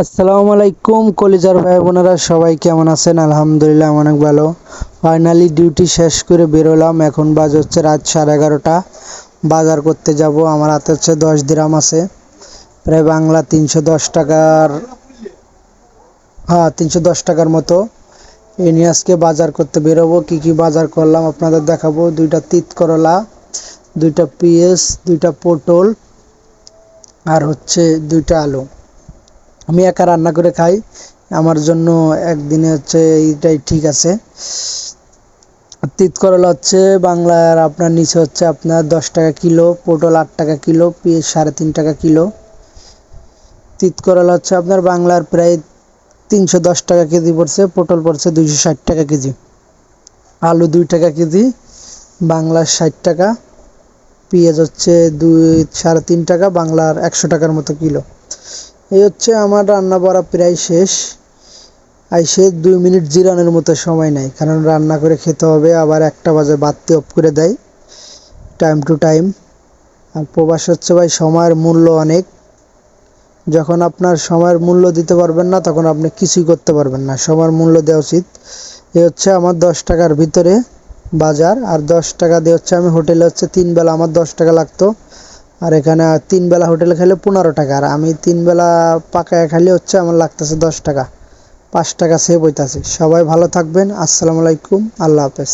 আসসালামু আলাইকুম, কলিজার ভাই বোনেরা, সবাই কেমন আছেন? আলহামদুলিল্লাহ অনেক ভালো। ফাইনালি ডিউটি শেষ করে বেরোলাম এখন বাজ হচ্ছে রাত সাড়ে এগারোটা। বাজার করতে যাব। আমার হাতে হচ্ছে দশ দিরাম আছে। প্রায় বাংলা তিনশো দশ টাকার হ্যাঁ তিনশো দশ টাকার মতো। এ নিয়ে আজকে বাজার করতে বেরোবো কি কি বাজার করলাম আপনাদের দেখাবো। দুইটা তিত করলা, দুইটা পিএস, দুইটা পটল, আর হচ্ছে দুইটা আলু। আমি একা রান্না করে খাই। আমার জন্য একদিনে হচ্ছে এইটাই ঠিক আছে। তিত করলা হচ্ছে বাংলার আপনার নিচে হচ্ছে আপনার দশ টাকা কিলো, পটল আট টাকা কিলো, পেঁয়াজ সাড়ে তিন টাকা কিলো। তিত করলা হচ্ছে আপনার বাংলার প্রায় তিনশো দশ টাকা কেজি পড়ছে, পটল পড়ছে দুইশো ষাট টাকা কেজি। আলু দুই টাকা কেজি বাংলার ষাট টাকা, পেঁয়াজ হচ্ছে দুই সাড়ে তিন টাকা, বাংলার একশো টাকার মতো কিলো। এই হচ্ছে আমার রান্না করা প্রায় শেষ। আইসে দুই মিনিট জিরানোর মতো সময় নাই কারণ রান্না করে খেতে হবে, আবার একটা বাজে বাতি অফ করে দেয় টাইম টু টাইম আর প্রবাস হচ্ছে ভাই, সময়ের মূল্য অনেক। যখন আপনার সময়ের মূল্য দিতে পারবেন না, তখন আপনি কিছুই করতে পারবেন না। সময়ের মূল্য দেওয়া উচিত। এ হচ্ছে আমার দশ টাকার ভিতরে বাজার, আর দশ টাকা দিয়ে হচ্ছে আমি হোটেলে হচ্ছে তিন বেলা আমার দশ টাকা লাগতো। আর এখানে তিন বেলা হোটেলে খেলে পনেরো টাকা, আর আমি তিন বেলা পাকায় খাইলে হচ্ছে আমার লাগতেছে দশ টাকা। পাঁচ টাকা সেভ হইতাছে। সবাই ভালো থাকবেন, আসসালামু আলাইকুম, আল্লাহ হাফেজ।